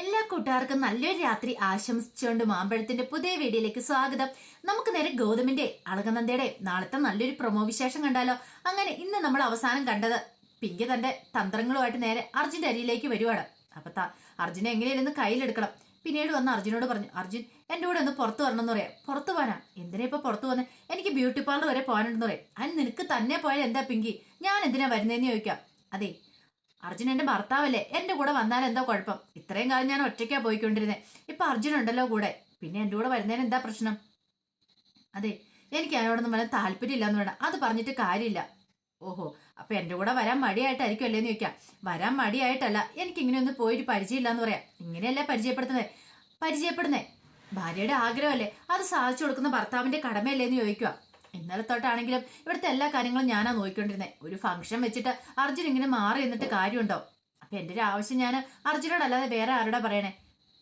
എല്ലാ കൂട്ടുകാർക്കും നല്ലൊരു രാത്രി ആശംസിച്ചുകൊണ്ട് മാമ്പഴത്തിന്റെ പുതിയ വീഡിയോയിലേക്ക് സ്വാഗതം. നമുക്ക് നേരെ ഗൗതമിന്റെ അളകനന്ദയുടെ നാളത്തെ നല്ലൊരു പ്രൊമോ വിശേഷം കണ്ടാലോ? അങ്ങനെ ഇന്ന് നമ്മൾ അവസാനം കണ്ടത് പിങ്കി തന്റെ തന്ത്രങ്ങളുമായിട്ട് നേരെ അർജുന്റെ അരിയിലേക്ക് വരുവാണ്. അപ്പൊ അർജുനെ എങ്ങനെയായിരുന്നു കയ്യിലെടുക്കണം. പിന്നീട് വന്ന് അർജുനോട് പറഞ്ഞു അർജുൻ എന്റെ കൂടെ ഒന്ന് പുറത്ത് വരണം എന്ന് പറയാം. പുറത്ത് പോകാനാ എന്തിനാ ഇപ്പൊ പുറത്ത് വന്ന് എനിക്ക് ബ്യൂട്ടി പാർലർ വരെ പോകാനുണ്ടെന്ന് പറയാം. അതിന് നിനക്ക് തന്നെ പോയാൽ എന്താ പിങ്കി? ഞാൻ എന്തിനാ വരുന്നതെന്ന് ചോദിക്കാം. അതെ അർജുൻ എന്റെ ഭർത്താവല്ലേ? എന്റെ കൂടെ വന്നാൽ എന്താ കുഴപ്പം? ഇത്രയും കാലം ഞാൻ ഒറ്റയ്ക്കാ പോയിക്കൊണ്ടിരുന്നത് ഇപ്പൊ അർജുൻ ഉണ്ടല്ലോ കൂടെ. പിന്നെ എന്റെ കൂടെ വരുന്നതിന് എന്താ പ്രശ്നം? അതെ എനിക്ക് അതിനോടൊന്നും വല്ല താല്പര്യമില്ല എന്ന് വേണം അത് പറഞ്ഞിട്ട് കാര്യമില്ല. ഓഹോ അപ്പൊ എന്റെ കൂടെ വരാൻ മടിയായിട്ടായിരിക്കും അല്ലേന്ന് ചോദിക്കാം. വരാൻ മടിയായിട്ടല്ല എനിക്ക് ഇങ്ങനെ ഒന്ന് പോയിട്ട് പരിചയമില്ല എന്ന് പറയാം. ഇങ്ങനെയല്ല പരിചയപ്പെടുത്തുന്നത് പരിചയപ്പെടുന്നേ? ഭാര്യയുടെ ആഗ്രഹമല്ലേ? അത് സാധിച്ചു കൊടുക്കുന്ന ഭർത്താവിന്റെ കടമയല്ലേന്ന് ചോദിക്കുക. ഇന്നലെ തൊട്ടാണെങ്കിലും ഇവിടുത്തെ എല്ലാ കാര്യങ്ങളും ഞാനാ നോക്കിക്കൊണ്ടിരുന്നത് ഒരു ഫംഗ്ഷൻ വെച്ചിട്ട് അർജുൻ ഇങ്ങനെ മാറി നിന്നിട്ട് കാര്യമുണ്ടോ? അപ്പൊ എന്റെ ഒരു ആവശ്യം ഞാൻ അർജുനോടല്ലാതെ വേറെ ആരോടാ പറയണേ?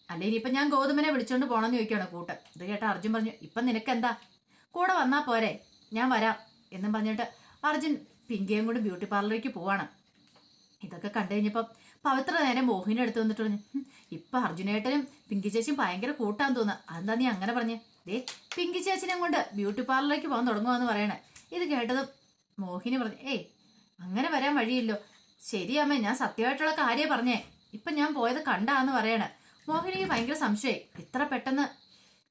അല്ലെ ഇനിയിപ്പൊ ഞാൻ ഗോതമ്പിനെ വിളിച്ചോണ്ട് പോണെന്ന് ചോദിക്കുകയാണ് കൂട്ട്. ഇത് കേട്ട അർജുൻ പറഞ്ഞു ഇപ്പൊ നിനക്കെന്താ? കൂടെ വന്നാ പോരെ ഞാൻ വരാം എന്നും പറഞ്ഞിട്ട് അർജുൻ പിങ്കിയും കൂടി ബ്യൂട്ടി പാർലറിലേക്ക് പോവാണ്. ഇതൊക്കെ കണ്ടു കഴിഞ്ഞപ്പം പവിത്ര നേരെ മോഹിനി എടുത്തു വന്നിട്ട് പറഞ്ഞു "ഹും, ഇപ്പൊ അർജുനേട്ടനും പിങ്കി ചേച്ചിയും ഭയങ്കര കൂട്ടാന്ന് തോന്നുക അതെന്താ നീ അങ്ങനെ പറഞ്ഞേ? ദേ പിങ്കി ചേച്ചിനെ കൊണ്ട് ബ്യൂട്ടി പാർലറിലേക്ക് പോകാൻ തുടങ്ങുവാന്ന് പറയണേ. ഇത് കേട്ടതും മോഹിനി പറഞ്ഞു ഏയ് അങ്ങനെ വരാൻ വഴിയില്ലോ. ശരി അമ്മ ഞാൻ സത്യമായിട്ടുള്ള കാര്യം പറഞ്ഞേ. ഇപ്പൊ ഞാൻ പോയത് കണ്ടാന്ന് പറയണേ. മോഹിനിക്ക് ഭയങ്കര സംശയമായി. ഇത്ര പെട്ടെന്ന്?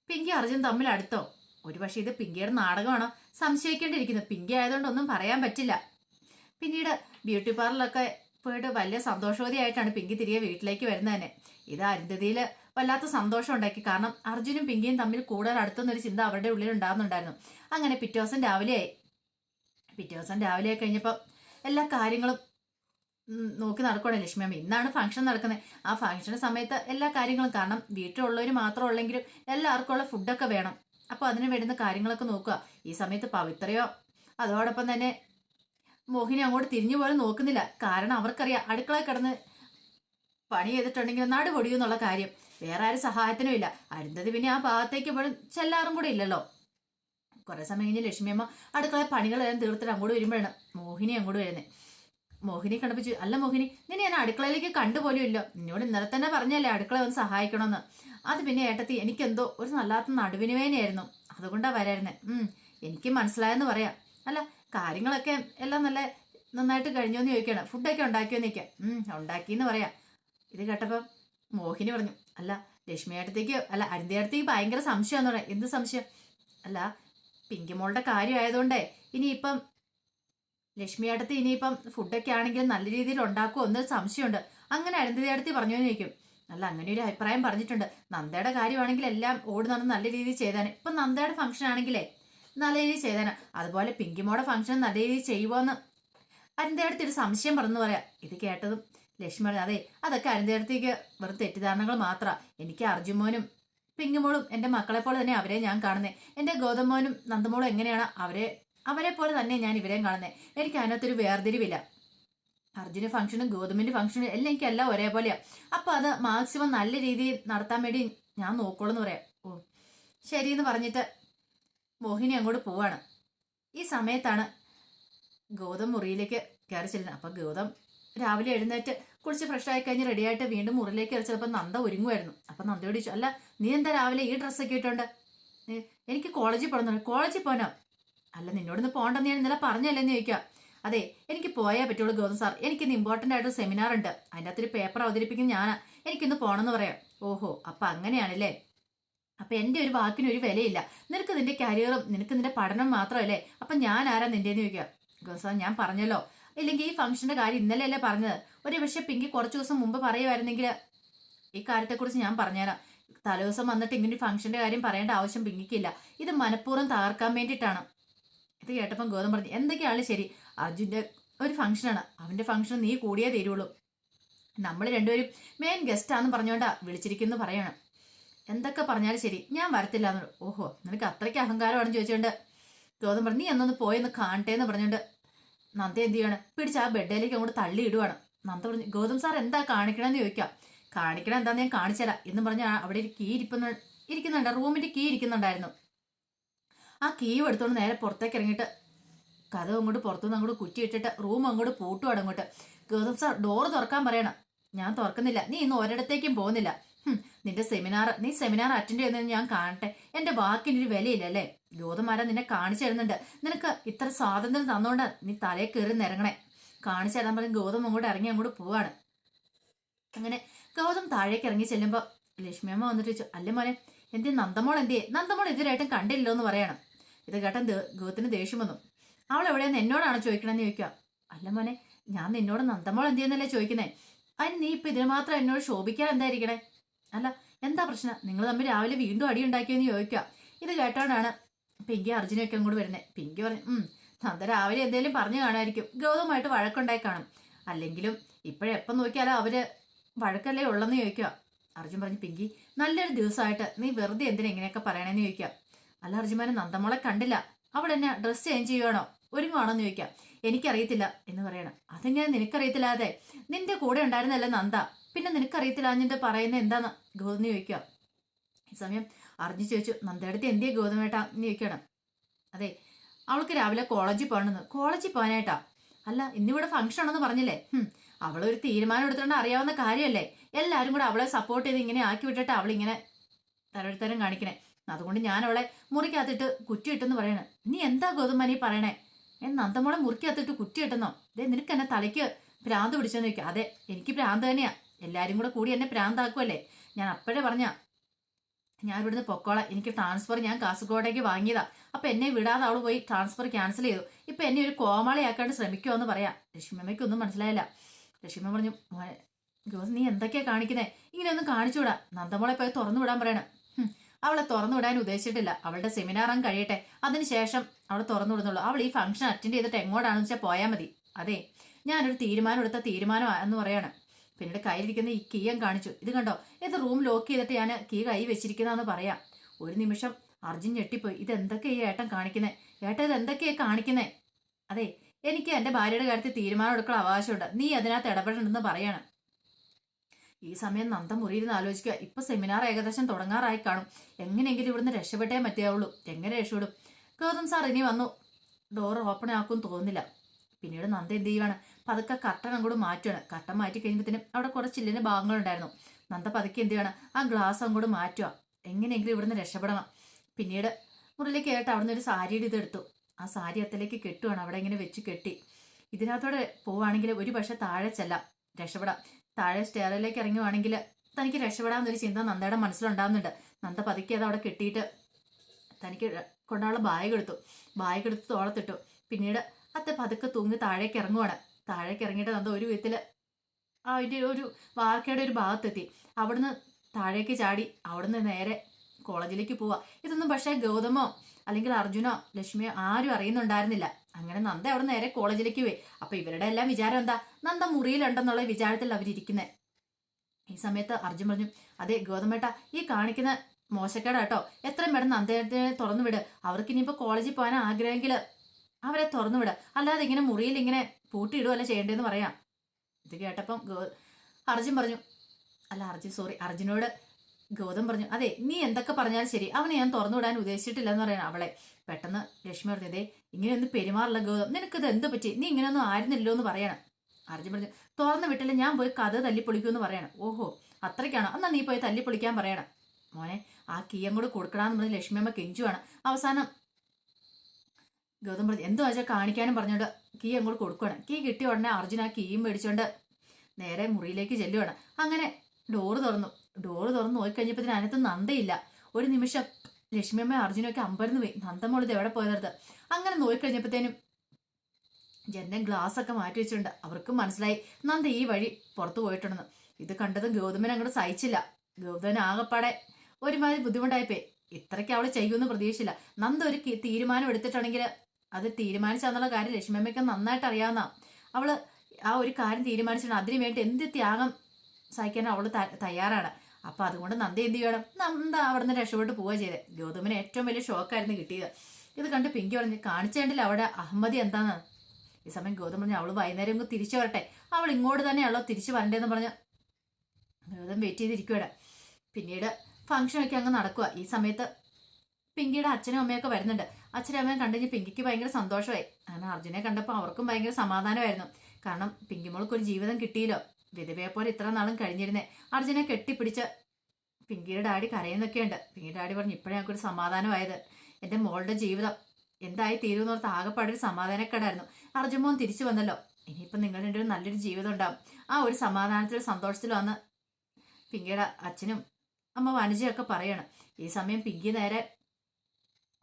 പിങ്കി അർജുൻ തമ്മിൽ അടുത്തോ? ഒരു പക്ഷേ ഇത് പിങ്കിയുടെ നാടകമാണോ? സംശയിക്കേണ്ടിയിരിക്കുന്നു. പിങ്കി ആയതുകൊണ്ട് ഒന്നും പറയാൻ പറ്റില്ല. പിന്നീട് ബ്യൂട്ടി പാർലറിലൊക്കെ പോയിട്ട് വലിയ സന്തോഷവതിയായിട്ടാണ് പിങ്കി തിരികെ വീട്ടിലേക്ക് വരുന്നത് തന്നെ ഇത് അരുന്ധതിയിൽ വല്ലാത്ത സന്തോഷം ഉണ്ടാക്കി. കാരണം അർജുനും പിങ്കിയും തമ്മിൽ കൂടുതൽ അടുത്തുനിന്നൊരു ചിന്ത അവരുടെ ഉള്ളിൽ ഉണ്ടാകുന്നുണ്ടായിരുന്നു അങ്ങനെ പിറ്റേ ദിവസം രാവിലെയായി. പിറ്റേ ദിവസം രാവിലെ കഴിഞ്ഞപ്പോൾ എല്ലാ കാര്യങ്ങളും നോക്കി നടക്കുകയാണ് ലക്ഷ്മി അമ്മ. ഇന്നാണ് ഫംഗ്ഷൻ നടക്കുന്നത് ആ ഫംഗ്ഷൻ സമയത്ത് എല്ലാ കാര്യങ്ങളും കാരണം വീട്ടിലുള്ളവർ മാത്രം ഉള്ളെങ്കിലും എല്ലാവർക്കും ഉള്ള ഫുഡൊക്കെ വേണം. അപ്പോൾ അതിന് വേണ്ടുന്ന കാര്യങ്ങളൊക്കെ നോക്കുക. ഈ സമയത്ത് പവിത്രയോ അതോടൊപ്പം തന്നെ മോഹിനി അങ്ങോട്ട് തിരിഞ്ഞു പോലും നോക്കുന്നില്ല. കാരണം അവർക്കറിയാം അടുക്കളയിൽ കിടന്ന് പണി ചെയ്തിട്ടുണ്ടെങ്കിൽ നാട് പൊടിയെന്നുള്ള കാര്യം. വേറെ ആരും സഹായത്തിനും ഇല്ല. അരുന്തതി പിന്നെ ആ ഭാഗത്തേക്ക് എപ്പോഴും ചെല്ലാറും കൂടെ ഇല്ലല്ലോ. കുറെ സമയം കഴിഞ്ഞ് ലക്ഷ്മിയമ്മ അടുക്കള പണികളെല്ലാം തീർത്തിട്ട് അങ്ങോട്ട് വരുമ്പോഴാണ് മോഹിനി അങ്ങോട്ട് വരുന്നത് മോഹിനി കണ്ടുപിച്ചു അല്ല മോഹിനി നിന്നെ ഞാൻ അടുക്കളയിലേക്ക് കണ്ടുപോലും ഇല്ല. നിന്നോട് ഇന്നലെ തന്നെ പറഞ്ഞല്ലേ അടുക്കള ഒന്ന് സഹായിക്കണമെന്ന് അത് പിന്നെ ഏട്ടത്തി എനിക്കെന്തോ ഒരു നല്ലാത്ത നടുവിന് അതുകൊണ്ടാ വരായിരുന്നേ. ഉം എനിക്ക് മനസ്സിലായെന്ന് പറയാം. അല്ല കാര്യങ്ങളൊക്കെ എല്ലാം നല്ല നന്നായിട്ട് കഴിഞ്ഞോന്ന് ചോദിക്കണം. ഫുഡൊക്കെ ഉണ്ടാക്കിയോന്ന് ചോദിക്കാം. ഉം ഉണ്ടാക്കിയെന്ന് പറയാം. ഇത് കേട്ടപ്പോൾ മോഹിനി പറഞ്ഞു അല്ല ലക്ഷ്മിയേട്ടത്തേക്ക് അല്ല അരുന്തി ഏട്ടത്തേക്ക് ഭയങ്കര സംശയം പറയാം എന്ത് സംശയം? അല്ല പിങ്കിമോളുടെ കാര്യം ആയതുകൊണ്ടേ ഇനിയിപ്പം ലക്ഷ്മി ഏട്ടത്തി ഇനിയിപ്പം ഫുഡൊക്കെ ആണെങ്കിലും നല്ല രീതിയിൽ ഉണ്ടാക്കുമോ എന്നൊരു സംശയമുണ്ട്. അങ്ങനെ അരുന്ധതി ഏട്ടത്തി പറഞ്ഞു ചോദിക്കും. അല്ല അങ്ങനെ ഒരു അഭിപ്രായം പറഞ്ഞിട്ടുണ്ട്. നന്ദയുടെ കാര്യമാണെങ്കിൽ എല്ലാം ഓടി നടന്ന് നല്ല രീതിയിൽ ചെയ്താൽ ഇപ്പം നന്ദയുടെ ഫംഗ്ഷൻ ആണെങ്കിലേ നല്ല രീതിയിൽ ചെയ്താന് അതുപോലെ പിങ്കിമോടെ ഫംഗ്ഷൻ നല്ല രീതിയിൽ ചെയ്യുമോ എന്ന് അരുന്തേടത്തി ഒരു സംശയം പറഞ്ഞു പറയാം. ഇത് കേട്ടതും ലക്ഷ്മി പറഞ്ഞു അതെ അതൊക്കെ അരുന്തേടത്തേക്ക് വെറും തെറ്റിദ്ധാരണകൾ മാത്രമാണ് എനിക്ക് അർജുമോനും പിങ്കുമോളും എന്റെ മക്കളെ പോലെ തന്നെ അവരെ ഞാൻ കാണുന്നത് എന്റെ ഗൗതമോനും നന്ദമോളും എങ്ങനെയാണ് അവരെ അവരെ പോലെ തന്നെ ഞാൻ ഇവരെയും കാണുന്നത് എനിക്ക് അതിനകത്തൊരു വേർതിരിവില്ല. അർജുന ഫംഗ്ഷനും ഗൗതമിന്റെ ഫംഗ്ഷനും എല്ലാം എനിക്ക് എല്ലാം ഒരേപോലെയാണ് അപ്പൊ അത് മാക്സിമം നല്ല രീതിയിൽ നടത്താൻ വേണ്ടി ഞാൻ നോക്കോളൂ എന്ന് പറയാം. ഓ ശരിയെന്ന് പറഞ്ഞിട്ട് മോഹിനി അങ്ങോട്ട് പോവാണ്. ഈ സമയത്താണ് ഗൗതം മുറിയിലേക്ക് കയറി ചെല്ലുന്നത്. അപ്പൊ ഗൗതം രാവിലെ എഴുന്നേറ്റ് കുളിച്ച് ഫ്രഷ് ആയി കഴിഞ്ഞ് റെഡിയായിട്ട് വീണ്ടും മുറിലേക്ക് കയറി നന്ദ ഒരുങ്ങുമായിരുന്നു അപ്പൊ നന്ദയോട് ചോദിച്ചു അല്ല നീ എന്താ രാവിലെ ഈ ഡ്രസ്സൊക്കെ ഇട്ടുണ്ട്? എനിക്ക് കോളേജിൽ പോകണം കോളേജിൽ പോകാനോ അല്ല നിന്നോടൊന്ന് പോകണ്ടെന്ന് ഞാൻ ഇന്നലെ പറഞ്ഞല്ലേന്ന് ചോദിക്കാം അതെ എനിക്ക് പോയേ പറ്റുള്ളൂ ഗൗതം സാർ. എനിക്കിന്ന് ഇമ്പോർട്ടന്റ് ആയിട്ട് സെമിനാർ ഉണ്ട്. അതിന്റെ അകത്തൊരു പേപ്പർ അവതരിപ്പിക്കുന്ന ഞാനാ. എനിക്കിന്ന് പോകണമെന്ന് പറയാം. ഓഹോ അപ്പം അങ്ങനെയാണല്ലേ? അപ്പം എന്റെ ഒരു വാക്കിന് ഒരു വിലയില്ല. നിനക്ക് നിന്റെ കരിയറും നിനക്ക് നിന്റെ പഠനം മാത്രമല്ലേ? അപ്പം ഞാൻ ആരാ നിന്റെന്ന് ചോദിക്കുക ഗൗതം സാർ ഞാൻ പറഞ്ഞല്ലോ. ഇല്ലെങ്കിൽ ഈ ഫംഗ്ഷന്റെ കാര്യം ഇന്നലെയല്ലേ പറഞ്ഞത്? ഒരു പക്ഷെ പിങ്കി കുറച്ച് ദിവസം മുമ്പ് പറയുമായിരുന്നെങ്കിൽ ഈ കാര്യത്തെക്കുറിച്ച് ഞാൻ പറഞ്ഞുതരാം. തലേദിവസം വന്നിട്ട് ഇങ്ങനെ ഫംഗ്ഷന്റെ കാര്യം പറയേണ്ട ആവശ്യം പിങ്കിക്കില്ല. ഇത് മനഃപൂർവം തകർക്കാൻ വേണ്ടിയിട്ടാണ്. ഇത് കേട്ടപ്പം ഗോതം പറഞ്ഞു എന്തൊക്കെയാണ് ശരി? അർജുന്റെ ഒരു ഫംഗ്ഷനാണ്. അവന്റെ ഫംഗ്ഷൻ നീ കൂടിയേ തീരുള്ളൂ. നമ്മൾ രണ്ടുപേരും മെയിൻ ഗസ്റ്റാന്ന് പറഞ്ഞുകൊണ്ടാ വിളിച്ചിരിക്കുന്നു പറയണം. എന്തൊക്കെ പറഞ്ഞാലും ശരി ഞാൻ വരത്തില്ല എന്നുള്ളൂ ഓഹോ നിനക്ക് അത്രയ്ക്ക് അഹങ്കാരമാണെന്ന് ചോദിച്ചുകൊണ്ട് ഗോതം പറഞ്ഞു നീ എന്നൊന്ന് പോയെന്ന് കാണട്ടെ എന്ന് പറഞ്ഞുകൊണ്ട് നന്ദ എന്ത് ചെയ്യാണ് പിടിച്ച് ആ ബെഡിലേക്ക് അങ്ങോട്ട് തള്ളി ഇടുവാണ് നന്ദ പറഞ്ഞു ഗൗതം സാർ എന്താ കാണിക്കണമെന്ന് ചോദിക്കാം. കാണിക്കണം എന്താന്ന് ഞാൻ കാണിച്ചുതരാം എന്ന് പറഞ്ഞ അവിടെ ഒരു കീ ഇരിക്കുന്ന ഇരിക്കുന്നുണ്ട്. റൂമിന്റെ കീ ഇരിക്കുന്നുണ്ടായിരുന്നു. ആ കീ എടുത്തോണ്ട് നേരെ പുറത്തേക്ക് ഇറങ്ങിയിട്ട് കഥ അങ്ങോട്ട് പുറത്തുനിന്ന് അങ്ങോട്ട് കുറ്റിയിട്ടിട്ട് റൂം അങ്ങോട്ട് പൂട്ടുവാണ് അങ്ങോട്ട്. ഗൗതം സാർ ഡോറ് തുറക്കാൻ പറയണം. ഞാൻ തുറക്കുന്നില്ല. നീ ഇന്ന് ഒരിടത്തേക്കും പോകുന്നില്ല. നിന്റെ സെമിനാർ നീ സെമിനാർ അറ്റൻഡ് ചെയ്യുന്നത് ഞാൻ കാണട്ടെ. എന്റെ വാക്കിന് ഒരു വിലയില്ലല്ലേ? ഗൗതമാര നിന്നെ കാണിച്ചു തരുന്നുണ്ട്. നിനക്ക് ഇത്ര സ്വാതന്ത്ര്യം തന്നോണ്ട് നീ തലയെ കയറി നിരങ്ങണേ. കാണിച്ചു തരാൻ പറഞ്ഞ് ഗൗതം അങ്ങോട്ട് ഇറങ്ങി അങ്ങോട്ട് പോവാണ്. അങ്ങനെ ഗൗതം താഴേക്ക് ഇറങ്ങി ചെല്ലുമ്പോ ലക്ഷ്മിയമ്മ വന്നിട്ട് ചോദിച്ചു അല്ലേ മോനെ എന്തേ നന്ദമോൾ എന്തേ നന്ദമോൾ ഇതിലായിട്ടും കണ്ടില്ലല്ലോ എന്ന് പറയണം. ഇത് കേട്ടൻ ഗൗതത്തിന് ദേഷ്യം വന്നു. അവൾ എവിടെയാന്ന് എന്നോടാണ് ചോദിക്കണമെന്ന് ചോദിക്കുക അല്ല മോനെ ഞാൻ നിന്നോട് നന്ദമോൾ എന്തിയെന്നല്ലേ ചോദിക്കുന്നേ? അതിന് നീ ഇപ്പൊ ഇതിന് മാത്രം എന്നോട് ശോഭിക്കാൻ എന്തായിരിക്കണേ അല്ല എന്താ പ്രശ്നം? നിങ്ങൾ തമ്മിൽ രാവിലെ വീണ്ടും അടി ഉണ്ടാക്കിയെന്ന് ചോദിക്കുക ഇത് കേട്ടോണ്ടാണ് പിങ്കി അർജുനൊക്കെ അങ്ങോട്ട് വരുന്നത് പിങ്കി പറഞ്ഞു നന്ദ രാവിലെ എന്തെങ്കിലും പറഞ്ഞു കാണുമായിരിക്കും. ഗൗതമായിട്ട് വഴക്കുണ്ടായി കാണും. അല്ലെങ്കിലും ഇപ്പോഴെപ്പം നോക്കിയാലോ അവർ വഴക്കല്ലേ ഉള്ളെന്ന് ചോദിക്കുക അർജുൻ പറഞ്ഞു പിങ്കി നല്ലൊരു ദിവസമായിട്ട് നീ വെറുതെ എന്തിനാ ഇങ്ങനെയൊക്കെ പറയണേന്ന് ചോദിക്കുക അല്ല അർജുമാനെ നന്ദമോളെ കണ്ടില്ല. അവിടെ എന്നെ ഡ്രസ്സ് ചേഞ്ച് ചെയ്യുവാണോ? ഒരുങ്ങുവാണോ എന്ന് ചോദിക്കാം എനിക്കറിയത്തില്ല എന്ന് പറയണം. അതെങ്ങനെ നിനക്കറിയത്തില്ലാതെ? നിന്റെ കൂടെ ഉണ്ടായിരുന്നല്ലേ നന്ദ. പിന്നെ നിനക്കറിയത്തില്ല എന്നിട്ട് പറയുന്നത് എന്താന്ന്? ഗൗതം ചോദിക്കുക സമയം അർജുൻ ചോദിച്ചു നന്ദയടുത്ത് എന്തിയ ഗൗതമേട്ടാ? എന്ന് ചോദിക്കണം അതെ അവൾക്ക് രാവിലെ കോളേജിൽ പോകണമെന്ന്. കോളേജിൽ പോകാനായിട്ടാ? അല്ല ഇന്നിവിടെ ഫംഗ്ഷൻ ആണെന്ന് പറഞ്ഞില്ലേ? അവളൊരു തീരുമാനം എടുത്തോണ്ട് അറിയാവുന്ന കാര്യമല്ലേ? എല്ലാവരും കൂടെ അവളെ സപ്പോർട്ട് ചെയ്ത് ഇങ്ങനെ ആക്കി വിട്ടിട്ട് അവളിങ്ങനെ തരത്തരം കാണിക്കണേ. അതുകൊണ്ട് ഞാൻ അവളെ മുറിക്കകത്തിട്ട് കുറ്റിയിട്ടെന്ന് പറയണേ. നീ എന്താ ഗോതമ്പനി പറയണേ? ഏ നന്ദമോളെ മുറിക്കകത്തിട്ട് കുറ്റിയിട്ടെന്നോ? ദേ നിനക്ക് എന്നെ തലയ്ക്ക് ഭ്രാന്ത് പിടിച്ചെന്ന് ചോദിക്കുക അതെ എനിക്ക് ഭ്രാന്ത് തന്നെയാ. എല്ലാവരും കൂടെ കൂടി എന്നെ ഭ്രാന്താക്കുമല്ലേ ഞാൻ അപ്പോഴേ പറഞ്ഞ ഞാൻ ഇവിടുന്ന് പൊക്കോളാം. എനിക്ക് ട്രാൻസ്ഫർ ഞാൻ കാസർഗോഡേക്ക് വാങ്ങിയതാ. അപ്പൊ എന്നെ വിടാതെ അവൾ പോയി ട്രാൻസ്ഫർ ക്യാൻസൽ ചെയ്തു. ഇപ്പൊ എന്നെ ഒരു കോമാളിയാക്കാണ്ട് ശ്രമിക്കുമോ പറയാം. ലക്ഷ്മിയമ്മയ്ക്ക് ഒന്നും മനസ്സിലായില്ല. ലക്ഷ്മിയമ്മ പറഞ്ഞു "മോനെ, ഗോസ് നീ എന്തൊക്കെയാ കാണിക്കുന്നേ? ഇങ്ങനെയൊന്നും കാണിച്ചുവിടാ നന്ദമോളെ പോയി തുറന്നു വിടാൻ പറയണം. അവളെ തുറന്നു വിടാൻ ഉദ്ദേശിച്ചിട്ടില്ല. അവളുടെ സെമിനാർ കഴിയട്ടെ. അതിനുശേഷം അവളെ തുറന്നു വിടുന്നുള്ളൂ. അവൾ ഈ ഫംഗ്ഷൻ അറ്റൻഡ് ചെയ്തിട്ട് എങ്ങോട്ടാണെന്ന് വെച്ചാൽ പോയാൽ മതി. അതെ ഞാനൊരു തീരുമാനം എടുത്ത തീരുമാനം എന്ന് പറയാണ്. പിന്നീട് കയ്യിലിരിക്കുന്ന ഈ കീയം കാണിച്ചു. ഇത് കണ്ടോ? ഇത് റൂം ലോക്ക് ചെയ്തിട്ട് ഞാൻ കീ കൈ വെച്ചിരിക്കുന്നതെന്ന് പറയാം. ഒരു നിമിഷം അർജുൻ ഞെട്ടിപ്പോയി. ഇത് എന്തൊക്കെയാ ഈ ഏട്ടൻ കാണിക്കുന്നേ? ഏട്ടൻ ഇത് എന്തൊക്കെയാ കാണിക്കുന്നേ? അതെ എനിക്ക് എന്റെ ഭാര്യയുടെ കാര്യത്തിൽ തീരുമാനം എടുക്കാൻ അവകാശമുണ്ട്. നീ അതിനകത്ത് ഇടപെടണമെന്ന് പറയാണ്. ഈ സമയം നന്ദ മുറിയിരുന്ന് ആലോചിക്കുക. ഇപ്പൊ സെമിനാർ ഏകദേശം തുടങ്ങാറായി കാണും. എങ്ങനെയെങ്കിലും ഇവിടുന്ന് രക്ഷപ്പെട്ടേ പറ്റിയാവുള്ളൂ എങ്ങനെ രക്ഷപ്പെടും? ഗൗതം സാർ ഇനി വന്നു. ഡോർ ഓപ്പൺ ആക്കും തോന്നുന്നില്ല. പിന്നീട് നന്ദ എന്ത് ചെയ്യുവാണ്? പതുക്കെ കട്ടൻ അങ്ങോട്ട് മാറ്റുകയാണ് കട്ടൻ മാറ്റി കഴിയുമ്പോഴത്തേനും അവിടെ കുറച്ച് ചില്ലിന്റെ ഭാഗങ്ങളുണ്ടായിരുന്നു. നന്ദ പതുക്കെ എന്ത് ചെയ്യണം? ആ ഗ്ലാസ് അങ്ങോട്ട് മാറ്റുക എങ്ങനെയെങ്കിലും ഇവിടുന്ന് രക്ഷപ്പെടണം. പിന്നീട് മുറിയിലേക്ക് കേട്ട് അവിടുന്ന് ഒരു സാരിയുടെ ഇതെടുത്തു ആ സാരി അത്തിലേക്ക് കെട്ടുവാണ്. അവിടെ ഇങ്ങനെ വെച്ച് കെട്ടി. ഇതിനകത്തോടെ പോവുകയാണെങ്കിൽ ഒരു പക്ഷെ താഴെ ചെല്ലാം. രക്ഷപ്പെടാം. താഴെ സ്റ്റെയറിലേക്ക് ഇറങ്ങുവാണെങ്കിൽ തനിക്ക് രക്ഷപ്പെടാമെന്നൊരു ചിന്ത നന്ദയുടെ മനസ്സിലുണ്ടാകുന്നുണ്ട് നന്ദ പതുക്കെ അത് അവിടെ കെട്ടിയിട്ട് തനിക്ക് കൊണ്ടാനുള്ള ബാഗ് എടുത്തു. ബാഗ് എടുത്ത് തോളത്തിട്ടു. പിന്നീട് അത്തെ പതുക്കെ തൂങ്ങി താഴേക്ക് ഇറങ്ങുവാണ്. താഴേക്ക് ഇറങ്ങിയിട്ട് നന്ദ ഒരു വിധത്തിൽ അതിന്റെ ഒരു വാർക്കയുടെ ഒരു ഭാഗത്തെത്തി. അവിടുന്ന് താഴേക്ക് ചാടി അവിടുന്ന് നേരെ കോളേജിലേക്ക് പോവാ. ഇതൊന്നും പക്ഷേ ഗൗതമോ അല്ലെങ്കിൽ അർജുനോ ലക്ഷ്മിയോ ആരും അറിയുന്നുണ്ടായിരുന്നില്ല. അങ്ങനെ നന്ദ അവിടെ നേരെ കോളേജിലേക്ക് പോയി. അപ്പൊ ഇവരുടെ എല്ലാം വിചാരം എന്താ? നന്ദ മുറിയിലുണ്ടെന്നുള്ള വിചാരത്തിൽ അവരിയ്ക്കുന്നത് ഈ സമയത്ത് അർജുൻ പറഞ്ഞു അതെ ഗൗതമേട്ട ഈ കാണിക്കുന്ന മോശക്കേടാട്ടോ എത്രയും പെട്ടെന്ന് നന്ദനെ തുറന്നു വിട്. അവർക്ക് ഇനിയിപ്പോ കോളേജിൽ പോകാൻ ആഗ്രഹമെങ്കിൽ അവരെ തുറന്നു വിടുക അല്ലാതെ ഇങ്ങനെ മുറിയിൽ ഇങ്ങനെ പൂട്ടിയിടുകയല്ല ചെയ്യേണ്ടതെന്ന് പറയാം. ഇത് കേട്ടപ്പം ഗോ അർജുൻ പറഞ്ഞു അല്ല അർജുൻ സോറി അർജുനോട് ഗൗതം പറഞ്ഞു അതെ നീ എന്തൊക്കെ പറഞ്ഞാലും ശരി അവനെ ഞാൻ തുറന്നു വിടാൻ ഉദ്ദേശിച്ചിട്ടില്ല എന്ന് പറയണം അവളെ. പെട്ടെന്ന് ലക്ഷ്മി പറഞ്ഞു അതെ ഇങ്ങനെയൊന്നും പെരുമാറില്ല ഗൗതം നിനക്കിത് എന്ത് പറ്റി? നീ ഇങ്ങനെയൊന്നും ആയിരുന്നില്ലോ എന്ന് പറയണം. അർജുൻ പറഞ്ഞു തുറന്നു വിട്ടില്ല ഞാൻ പോയി കഥ തല്ലിപ്പൊളിക്കുമെന്ന് പറയണം. ഓഹോ അത്രയ്ക്കാണോ? എന്നാ നീ പോയി തല്ലിപ്പൊളിക്കാൻ പറയണം. മോനെ ആ കീയം കൂടെ കൊടുക്കണമെന്ന് പറഞ്ഞ് ലക്ഷ്മിയമ്മ കെഞ്ചുവാണ്. അവസാനം ഗൗതം പറഞ്ഞു എന്തോ വെച്ചാൽ കാണിക്കാനും പറഞ്ഞോണ്ട് കീ അങ്ങോട്ട് കൊടുക്കുവാണ്. കീ കിട്ടിയ ഉടനെ അർജുൻ ആ കീയും മേടിച്ചോണ്ട് നേരെ മുറിയിലേക്ക് ചെല്ലുവാണ്. അങ്ങനെ ഡോറ് തുറന്നു. ഡോറ് തുറന്ന് നോക്കിക്കഴിഞ്ഞപ്പോൾ അതിനകത്ത് നന്ദയില്ല. ഒരു നിമിഷം ലക്ഷ്മിയമ്മ അർജുനൊക്കെ അമ്പരന്ന് പോയി. നന്ദമോൾ ഇത് എവിടെ പോയതെടുത്ത് അങ്ങനെ നോക്കിക്കഴിഞ്ഞപ്പോഴത്തേനും ജനൽ ഗ്ലാസ് ഒക്കെ മാറ്റി വെച്ചിട്ടുണ്ട്. അവർക്കും മനസ്സിലായി. നന്ദ ഈ വഴി പുറത്തു പോയിട്ടുണ്ടെന്ന്. ഇത് കണ്ടതും ഗൗതമൻ അങ്ങോട്ട് സഹിച്ചില്ല. ഗൗതമൻ ആകപ്പാടെ ഒരുമാതിരി ബുദ്ധിമുട്ടായിപ്പോയി. ഇത്രയ്ക്ക് അവൾ ചെയ്യുമെന്ന് പ്രതീക്ഷിച്ചില്ല. നന്ദ ഒരു തീരുമാനം എടുത്തിട്ടുണ്ടെങ്കിൽ അത് തീരുമാനിച്ചെന്നുള്ള കാര്യം ലക്ഷ്മിയമ്മയ്ക്ക് നന്നായിട്ട് അറിയാവുന്ന അവൾ ആ ഒരു കാര്യം തീരുമാനിച്ചിട്ടുണ്ട് അതിനു വേണ്ടി എന്ത് ത്യാഗം സഹിക്കാൻ അവൾ തയ്യാറാണ്. അപ്പൊ അതുകൊണ്ട് നന്ദി എന്ത് ചെയ്യണം? നന്ദ അവിടെ നിന്ന് രക്ഷപ്പെട്ട് പോവുക ചെയ്തത് ഗൗതമിന് ഏറ്റവും വലിയ ഷോക്കായിരുന്നു കിട്ടിയത്. ഇത് കണ്ട് പിങ്കി പറഞ്ഞ് കാണിച്ചേണ്ടില്ല അവിടെ അഹമ്മദി എന്താന്ന്? ഈ സമയം ഗൗതം പറഞ്ഞു അവൾ വൈകുന്നേരം തിരിച്ചു വരട്ടെ. അവൾ ഇങ്ങോട്ട് തന്നെയാണല്ലോ തിരിച്ചു വരണ്ടേന്ന് പറഞ്ഞ ഗൗതം വെയിറ്റ് ചെയ്തിരിക്കുകയാണ് പിന്നീട് ഫംഗ്ഷനൊക്കെ അങ്ങ് നടക്കുക ഈ സമയത്ത് പിങ്കിയുടെ അച്ഛനും അമ്മയൊക്കെ വരുന്നുണ്ട്. അച്ഛനും അമ്മയും കണ്ടുകഴിഞ്ഞ് പിങ്കിക്ക് ഭയങ്കര സന്തോഷമായി. അങ്ങനെ അർജുനെ കണ്ടപ്പോൾ അവർക്കും ഭയങ്കര സമാധാനമായിരുന്നു. കാരണം പിങ്കിമോൾക്ക് ഒരു ജീവിതം കിട്ടിയില്ലോ. വിധവയെ പോലെ ഇത്ര നാളും കഴിഞ്ഞിരുന്നേ. അർജുനെ കെട്ടിപ്പിടിച്ച് പിങ്കിയുടെ ഡാഡി കരയുന്നൊക്കെയുണ്ട്. പിങ്കിയുടെ ഡാഡി പറഞ്ഞു ഇപ്പോഴേ ഞങ്ങൾക്കൊരു സമാധാനമായത്. എന്റെ മോളുടെ ജീവിതം എന്തായി തീരുമെന്നോർത്ത് ആകെപ്പാടൊരു സമാധാനക്കേടായിരുന്നു. അർജുമോൻ തിരിച്ചു വന്നല്ലോ. ഇനിയിപ്പം നിങ്ങളുടെ ഒരു നല്ലൊരു ജീവിതം ഉണ്ടാവും. ആ ഒരു സമാധാനത്തിലും സന്തോഷത്തിലും അന്ന് പിങ്കിയുടെ അച്ഛനും അമ്മ വനജയൊക്കെ പറയണം ഈ സമയം പിങ്കി നേരെ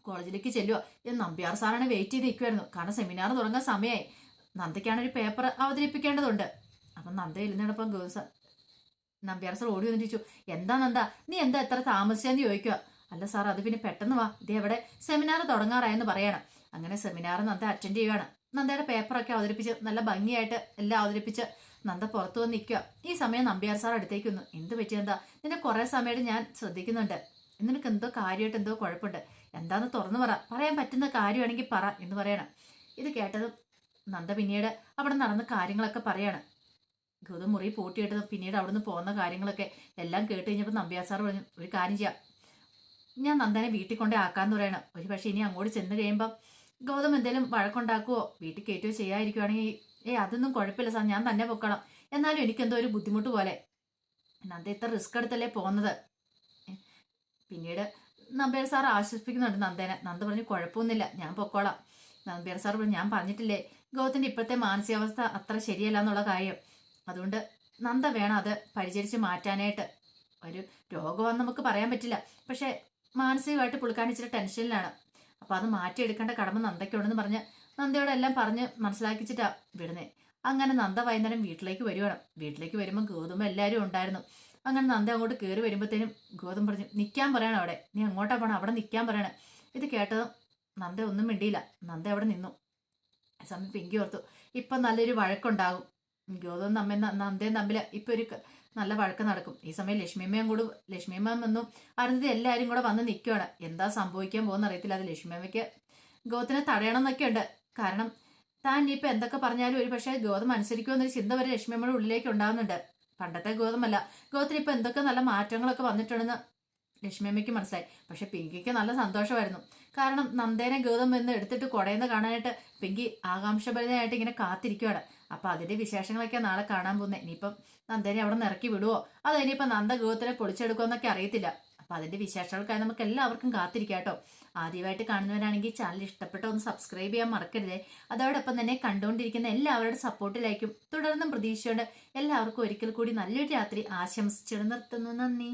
കോളേജിലേക്ക് ചെല്ലുക. എന്ന് നമ്പ്യാർ സാറാണ് വെയിറ്റ് ചെയ്ത് നിൽക്കുമായിരുന്നു കാരണം സെമിനാർ തുടങ്ങാൻ സമയമായി നന്ദയ്ക്കാണ് ഒരു പേപ്പർ അവതരിപ്പിക്കേണ്ടതുണ്ട്. അപ്പം നന്ദ ഇരുന്നിടപ്പം ഗേൾസ് നമ്പ്യാർ സാർ ഓടി വന്നിട്ട് ചോദിച്ചു എന്താ നന്ദ? നീ എന്താ എത്ര താമസിച്ചെന്ന് ചോദിക്കുക അല്ല സാർ അത് പിന്നെ പെട്ടെന്ന് വാ. ഇത് എവിടെ സെമിനാർ തുടങ്ങാറായെന്ന് പറയണം. അങ്ങനെ സെമിനാർ നന്ദ അറ്റൻഡ് ചെയ്യുകയാണ് നന്ദയുടെ പേപ്പറൊക്കെ അവതരിപ്പിച്ച് നല്ല ഭംഗിയായിട്ട് എല്ലാം അവതരിപ്പിച്ച് നന്ദ പുറത്തു വന്ന് നിൽക്കുക ഈ സമയം നമ്പ്യാർ സാർ അടുത്തേക്ക് വന്നു. എന്ത് പറ്റിയെന്താ നിന്നെ കുറേ സമയമായിട്ട് ഞാൻ ശ്രദ്ധിക്കുന്നുണ്ട്. നിനക്ക് എന്തോ കാര്യമായിട്ട് എന്തോ കുഴപ്പമുണ്ട്. എന്താന്ന് തുറന്നു പറ. പറയാൻ പറ്റുന്ന കാര്യമാണെങ്കിൽ പറ എന്ന് പറയണം. ഇത് കേട്ടതും നന്ദ പിന്നീട് അവിടെ നടന്ന കാര്യങ്ങളൊക്കെ പറയാണ്. ഗൗതം മുറി പൂട്ടിയിട്ടതും പിന്നീട് അവിടുന്ന് പോകുന്ന കാര്യങ്ങളൊക്കെ എല്ലാം കേട്ട് കഴിഞ്ഞപ്പോൾ നമ്പ്യാർ സാർ പറഞ്ഞു ഒരു കാര്യം ചെയ്യാം. ഞാൻ നന്ദനെ വീട്ടിൽ കൊണ്ടേ ആക്കാന്ന് പറയണം. ഒരു പക്ഷേ ഇനി അങ്ങോട്ട് ചെന്ന് കഴിയുമ്പം ഗൗതം എന്തെങ്കിലും വഴക്കുണ്ടാക്കുവോ? വീട്ടിൽ കയറ്റുകയോ ചെയ്യാതിരിക്കുവാണെങ്കിൽ ഏ അതൊന്നും കുഴപ്പമില്ല സാർ. ഞാൻ തന്നെ പൊക്കണം. എന്നാലും എനിക്കെന്തോ ഒരു ബുദ്ധിമുട്ട് പോലെ. നന്ദ ഇത്ര റിസ്ക് എടുത്തല്ലേ പോകുന്നത്? പിന്നീട് നമ്പേർ സാർ ആശ്വസിപ്പിക്കുന്നുണ്ട് നന്ദേനെ. നന്ദ പറഞ്ഞു കുഴപ്പമൊന്നുമില്ല. ഞാൻ പൊക്കോളാം. നമ്പ്യാർ സാർ പറഞ്ഞു ഞാൻ പറഞ്ഞിട്ടില്ലേ? ഗൗതത്തിന്റെ ഇപ്പോഴത്തെ മാനസികാവസ്ഥ അത്ര ശരിയല്ല എന്നുള്ള കാര്യം. അതുകൊണ്ട് നന്ദ വേണം അത് പരിചരിച്ച് മാറ്റാനായിട്ട്. ഒരു രോഗമാണെന്ന് നമുക്ക് പറയാൻ പറ്റില്ല. പക്ഷേ മാനസികമായിട്ട് പുള്ളിക്കാരൻ ഇച്ചിരി ടെൻഷനിലാണ്. അപ്പോൾ അത് മാറ്റിയെടുക്കേണ്ട കടമ നന്ദയ്ക്കുണ്ടെന്ന് പറഞ്ഞ് നന്ദയോടെല്ലാം പറഞ്ഞ് മനസ്സിലാക്കിച്ചിട്ടാ വിടുന്നേ. അങ്ങനെ നന്ദ വൈകുന്നേരം വീട്ടിലേക്ക് വരുവാണ്. വീട്ടിലേക്ക് വരുമ്പോൾ ഗൗതം എല്ലാവരും ഉണ്ടായിരുന്നു. അങ്ങനെ നന്ദ അങ്ങോട്ട് കയറി വരുമ്പോഴത്തേനും ഗോതം പറഞ്ഞു നിൽക്കാൻ പറയണം അവിടെ. നീ അങ്ങോട്ടാ പോണം അവിടെ നിൽക്കാൻ പറയണം. ഇത് കേട്ടതും നന്ദ ഒന്നും മിണ്ടിയില്ല. നന്ദ അവിടെ നിന്നു. സമയം പിങ്കി ഓർത്തു. ഇപ്പം നല്ലൊരു വഴക്കുണ്ടാകും. ഗോതം തമ്മിൽ നന്ദയും തമ്മിൽ ഇപ്പം ഒരു നല്ല വഴക്ക് നടക്കും. ഈ സമയം ലക്ഷ്മിയമ്മയും കൂടെ ലക്ഷ്മിയമ്മ വന്നു. അരുന്ധതി എല്ലാവരും കൂടെ വന്ന് നിൽക്കുകയാണ് എന്താ സംഭവിക്കാൻ പോകുന്ന അറിയത്തില്ല. അത് ലക്ഷ്മിയമ്മയ്ക്ക് ഗൗതത്തിനെ തടയണം എന്നൊക്കെ ഉണ്ട്. കാരണം താൻ ഇനിയിപ്പോൾ എന്തൊക്കെ പറഞ്ഞാലും ഒരു പക്ഷേ ഗോതം അനുസരിക്കുമെന്നൊരു ചിന്ത വരെ ലക്ഷ്മിയമ്മയുടെ ഉള്ളിലേക്ക് ഉണ്ടാകുന്നുണ്ട് പണ്ടത്തെ ഗോതമല്ല ഗോതത്തിന് ഇപ്പൊ എന്തൊക്കെ നല്ല മാറ്റങ്ങളൊക്കെ വന്നിട്ടുണ്ടെന്ന് ലക്ഷ്മിയമ്മയ്ക്ക് മനസ്സിലായി. പക്ഷെ പിങ്കിക്ക് നല്ല സന്തോഷമായിരുന്നു. കാരണം നന്ദേനെ ഗൗതം എന്ന് എടുത്തിട്ട് കുടയുന്ന കാണാനായിട്ട് പിങ്കി ആകാംക്ഷഭരിതയായിട്ട് ഇങ്ങനെ കാത്തിരിക്കുവാണ്. അപ്പൊ അതിന്റെ വിശേഷങ്ങളൊക്കെ നാളെ കാണാൻ പോകുന്നത് ഇനിയിപ്പം നന്ദേനെ അവിടെ നിന്ന് ഇറക്കി വിടുവോ? അതോ ഇനിയിപ്പം നന്ദ ഗൗതത്തിനെ പൊളിച്ചെടുക്കുമോ എന്നൊക്കെ അറിയത്തില്ല. അപ്പൊ അതിന്റെ വിശേഷങ്ങൾക്കായി നമുക്ക് എല്ലാവർക്കും കാത്തിരിക്കാം കേട്ടോ ആദ്യമായിട്ട് കാണുന്നവരാണെങ്കിൽ ചാനൽ ഇഷ്ടപ്പെട്ട ഒന്ന് സബ്സ്ക്രൈബ് ചെയ്യാൻ മറക്കരുതേ. അതോടൊപ്പം തന്നെ കണ്ടുകൊണ്ടിരിക്കുന്ന എല്ലാവരുടെ സപ്പോർട്ടിലായിരിക്കും തുടർന്നും പ്രതീക്ഷയോടെ എല്ലാവർക്കും ഒരിക്കൽ കൂടി നല്ലൊരു രാത്രി ആശംസിച്ചു നിർത്തുന്നു. നന്ദി.